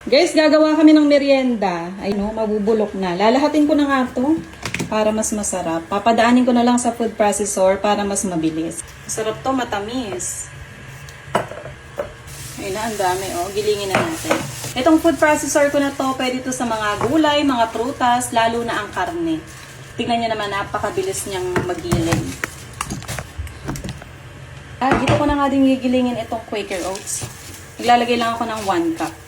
Guys, gagawa kami ng merienda. Ay no, mabubulok na. Lalahatin ko na nga to para mas masarap. Papadaanin ko na lang sa food processor para mas mabilis. Masarap to, matamis. Ayun na, ang dami. Oh. Gilingin na natin. Itong food processor ko na to, pwede to sa mga gulay, mga prutas, lalo na ang karne. Tignan nyo naman, napakabilis niyang magiling. Ah, dito ko na nga din gigilingin itong Quaker Oats. Naglalagay lang ako ng 1 cup.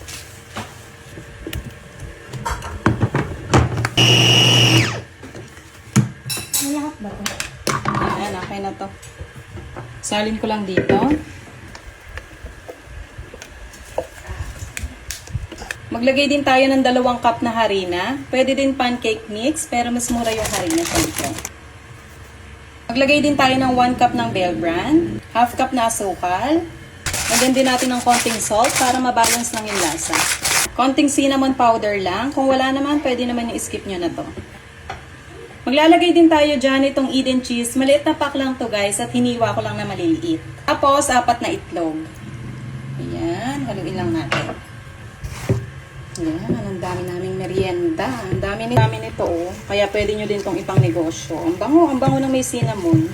Lahat ba? Ayan, okay na to. Salin ko lang dito. Maglagay din tayo ng dalawang cup na harina. Pwede din pancake mix, pero mas mura yung harina sa ito. Maglagay din tayo ng 1 cup ng Bell Brand, half cup na asukal. Lagyan din natin ng konting salt para mabalance lang yung lasa. Konting cinnamon powder lang. Kung wala naman, pwede naman yung skip nyo na to. Maglalagay din tayo dyan itong Eden cheese. Maliit na pack lang to guys at hiniwa ko lang na maliliit. Tapos, apat na itlog. Ayan, haluin lang natin. Ayan, ang dami naming merienda. Ang dami, ni dami nito oh. Kaya pwede nyo din tong ipang negosyo. Ang bango, ang bango ng may cinnamon.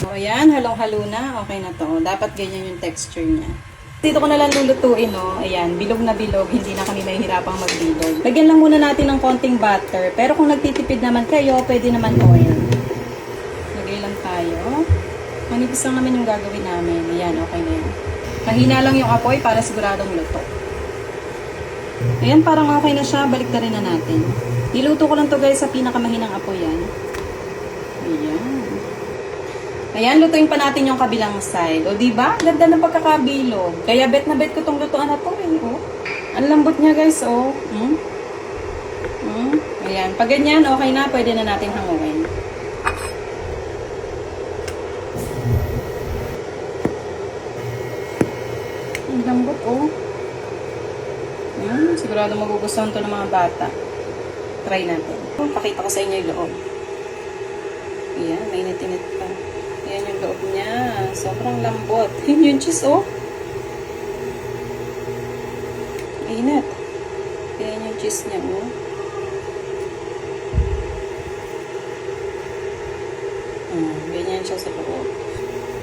So, ayan, halong-halo na. Okay na to. Dapat ganyan yung texture niya. Dito ko na lang lulutuin, no? Ayan, bilog na bilog. Hindi na kami mahihirapang magbilog. Lagyan lang muna natin ng konting butter. Pero kung nagtitipid naman kayo, pwede naman oil. Lagay lang tayo. Manipis lang naman yung gagawin namin. Ayan, okay na yan. Mahina lang yung apoy para siguradong luto. Ayan, parang okay na siya. Balik na rin na natin. Niluto ko lang to guys sa pinakamahinang apoy yan. Ayan. Ayan, lutuin pa natin yung kabilang side. O, di ba? Ganda ng pagkakabilog. Kaya bet na bet ko tong lutuan na to eh. Oh. Ang lambot niya guys, oh. Hmm? Hmm? Ayan. Pag ganyan, okay na. Pwede na natin hanguin. Ang lambot, oh. Ayan, sigurado magugustuhan to ng mga bata. Try natin. Pakita ko sa inyo yung loob. Ayan, may natinit pa. Ayan yung loob niya. Sobrang lambot. Yun yung cheese, oh. Init. Ayan yung cheese niya, oh. Hmm, ganyan siya sa loob.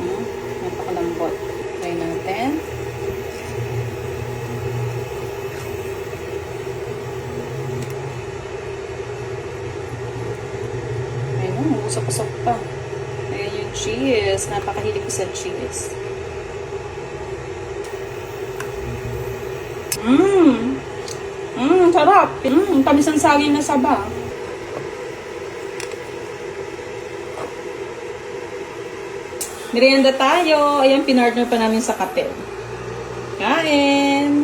Hmm, napakalambot. Try natin. Ayun, usok-usok pa. Cheese. Napakahilig ko sa cheese. Mmm! Mmm, sarap! Mmm, tamis ang saging na saba. Merienda tayo. Ayan, pinartner pa namin sa kape. Kain!